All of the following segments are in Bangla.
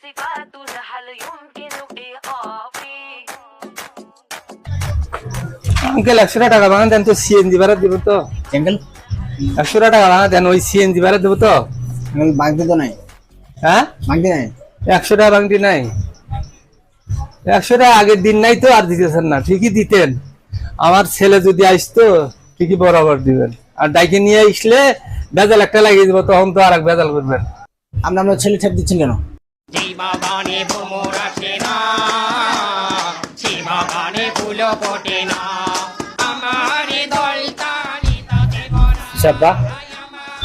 صفات هل يمكن إيقافي আঙ্কেল একশো টাকা ভাঙা দেন তো সিএনজি ভাড়া দেবো তো আঙ্কেল একশো টাকা ভাঙা দেন ওই সিএনজি ভাড়া দেবো তো আঙ্কেল বাংতি তো নাই হ্যাঁ বাংতি নাই একশো টাকা ভাঙটি নাই একশো টাকা আগের দিন নাই তো আর দিতেছেন না ঠিকই দিতেন আমার ছেলে যদি আসতো ঠিকই বরাবর দিবেন আর ডাইকে নিয়ে আসলে বেজাল একটা লাগিয়ে দিব তখন তো আর এক বেজাল করবেন আপনি আপনার ছেলে ঠেপ দিচ্ছেন কেন বাগানে ভ্রমর আসে না সে বাগানে ফুল ফোটে না। আমার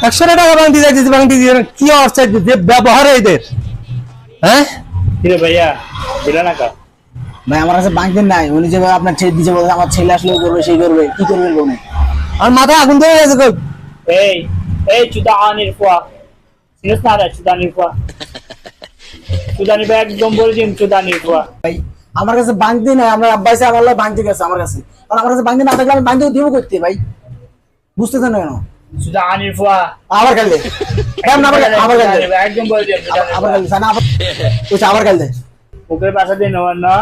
একশো টাকা কি অবস্থা যে ব্যবহার এদের। হ্যাঁ? ভাইয়া দিলা না কা? ভাই আমার কাছে বাংতি নাই। উনি যেভাবে আপনার ছেলে দিচ্ছে বলছে আমার ছেলে আসলে করবে সেই করবে। কি করবেন বলুন? আর মাথা আগুন ধরে গেছে এই এই চুদা আনির ফুয়া। চিনিস না রে চুদা আনির একদম ভাই আমার কাছে বাংতি নাই আমার আমার লাগে বাংতি গেছে আমার কাছে। কারণ আমার কাছে বাংতি না থাকলে আমি বাংতি দিব করতে ভাই। বুঝতেছেন না কেন? আবার আবার আবার একদম আবার। না আবার আবার পাশে না?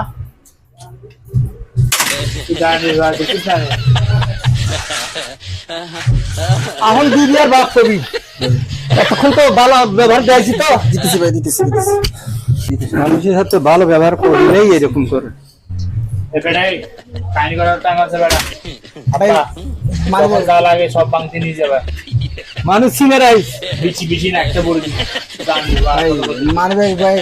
এখন দিবি আর বাপ কবি। এতক্ষণ তো ভালো ব্যবহার দিয়েছি তো। দিতেছি ভাই দিতেছি দিতেছি। মানুষের সাথে ভালো ব্যবহার করলেই এরকম করে। ভাই মানে মানুষ চিনে রাইস বিচি বিচি না একটা বলবি মানবে ভাই।